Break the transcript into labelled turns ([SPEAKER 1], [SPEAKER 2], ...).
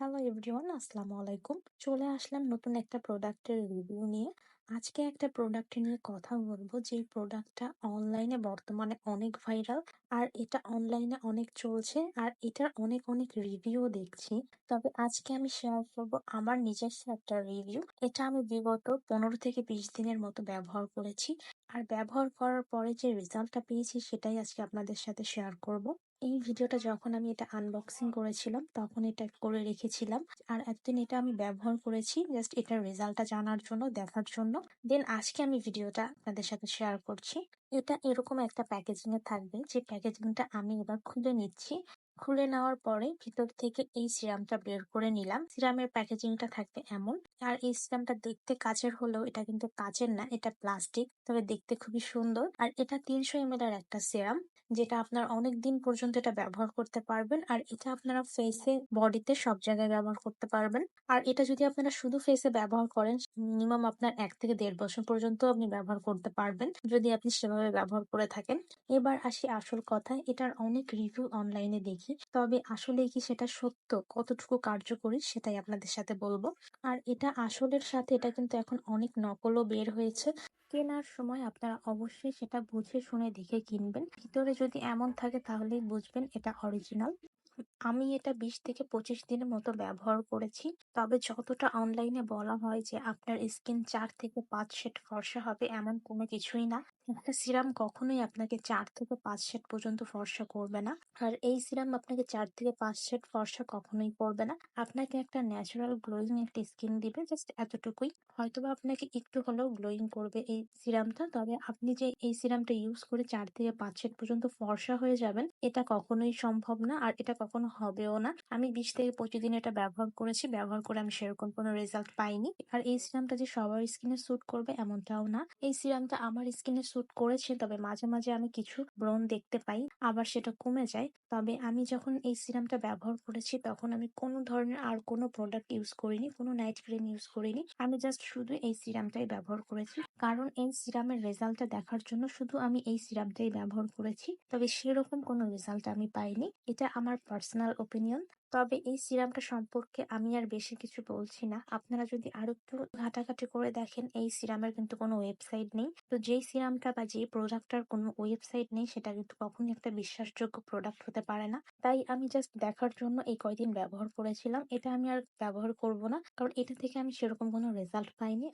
[SPEAKER 1] Hello everyone আসসালামু আলাইকুম চলে আসলাম নতুন একটা প্রোডাক্টের রিভিউ নিয়ে। আজকে একটা প্রোডাক্ট নিয়ে কথা বলব যে প্রোডাক্টটা অনলাইনে বর্তমানে অনেক ভাইরাল আর এটা অনলাইনে অনেক চলছে আর এটার অনেক অনেক রিভিউ দেখছি। তবে আজকে আমি শেয়ার করব আমার নিজস্ব একটা রিভিউ এটা আমি বিগত পনেরো থেকে বিশ দিনের মতো ব্যবহার করেছি আর ব্যবহার করার পরে যে রেজাল্টটা পেয়েছি সেটাই আজকে আপনাদের সাথে শেয়ার করব। এই ভিডিওটা যখন আমি এটা আনবক্সিং করেছিলাম, তখন এটা করে রেখেছিলাম আর এতদিন এটা আমি ব্যবহার করেছি জাস্ট এটার রেজাল্টটা জানার জন্য, দেখার জন্য। দেন আজকে আমি ভিডিওটা আপনাদের সাথে শেয়ার করছি। এটা এরকম একটা প্যাকেজিং এ থাকবে। যে প্যাকেজিংটা আমি এবার খুলে নিচ্ছি। খুলে নেওয়ার পরে ভিতর থেকে এই সিরামটা বের করে নিলাম। সিরামের প্যাকেজিংটা থাকবে এমন। আর এই সিরামটা দেখতে কাচের হলেও এটা কিন্তু কাচের না, এটা প্লাস্টিক। তবে দেখতে খুবই সুন্দর। আর এটা তিনশো এম এর একটা সিরাম, যেটা আপনার অনেক দিন পর্যন্ত এটা ব্যবহার করতে পারবেন। আর এটা আপনারা ফেসে, বডিতে সব জায়গায় ব্যবহার করতে পারবেন। আর এটা যদি আপনারা শুধু ফেসে ব্যবহার করেন, মিনিমাম আপনার এক থেকে দেড় বছর পর্যন্ত আপনি ব্যবহার করতে পারবেন, যদি আপনি সেভাবে ব্যবহার করে থাকেন। এবার আসি আসল কথায় এটার অনেক রিভিউ অনলাইনে দেখি। তবে আসলে কি সেটা সত্য? কতটুকু কার্যকরী সেটাই আপনাদের সাথে বলব। আর এটা আসলের সাথে এটা কিন্তু এখন অনেক নকলও বের হয়েছে। কেনার সময় আপনারা অবশ্যই সেটা বুঝে শুনে দেখে কিনবেন। ভিতরে যদি এমন থাকে তাহলেই বুঝবেন এটা অরিজিনাল আমি এটা বিশ থেকে পঁচিশ দিনের মতো ব্যবহার করেছি। তবে যতটা অনলাইনে বলা হয় যে, আপনার স্কিন চার থেকে পাঁচ শেড ফর্সা হবে এমন কোনো কিছুই না। একটা সিরাম কখনোই আপনাকে চার থেকে পাঁচ শেড পর্যন্ত ফর্সা করবে না। আর এই সিরাম আপনাকে চার থেকে পাঁচ শেড ফর্সা কখনোই করবে না। আপনাকে একটা ন্যাচারাল গ্লোয়িং একটা স্কিন দিবে জাস্ট এতটুকুই। হয়তোবা আপনাকে একটু হলেও গ্লোয়িং করবে এই সিরামটা। তবে আপনি যে এই সিরামটা ইউজ করে চার থেকে পাঁচ শেড পর্যন্ত ফর্সা হয়ে যাবেন, এটা কখনোই সম্ভব না। আর এটা কখনো হবেও না। আমি বিশ থেকে পঁচিশ দিন এটা ব্যবহার করেছি, ব্যবহার করে আমি সেরকম কোনো রেজাল্ট পাইনি। আর এই সিরামটা যে সবার স্কিনে স্যুট করবে এমনটাও না। এই সিরামটা আমার স্কিনে স্যুট করেছে, তবে মাঝে মাঝে আমি কিছু ব্রণ দেখতে পাই, আবার সেটা কমে যায়। তবে আমি যখন এই সিরামটা ব্যবহার করেছি, তখন আমি কোনো ধরনের আর কোনো প্রোডাক্ট ইউজ করিনি, কোনো নাইট ক্রিম ইউজ করিনি। আমি জাস্ট শুধু এই সিরামটাই ব্যবহার করেছি। কারণ এই সিরামের রেজাল্টটা দেখার জন্য শুধু আমি এই সিরামটাই ব্যবহার করেছি, তবে সেরকম কোনো রেজাল্ট আমি পাইনি। এটা আমার পার্সোনাল ওপিনিয়ন তবে এই সিরামটা সম্পর্কে আমি আর বেশি কিছু বলছি না। আপনারা যদি আরও একটু ঘাটাঘাটি করে দেখেন, এই সিরামের কিন্তু কোনো ওয়েবসাইট নেই। তো যেই সিরামটা বা যেই প্রোডাক্টটার কোনো ওয়েবসাইট নেই, সেটা কিন্তু কখনই একটা বিশ্বাসযোগ্য প্রোডাক্ট হতে পারে না। তাই আমি জাস্ট দেখার জন্য এই কয়দিন ব্যবহার করেছিলাম। এটা আমি আর ব্যবহার করব না, কারণ এটা থেকে আমি সেরকম কোনো রেজাল্ট পাইনি।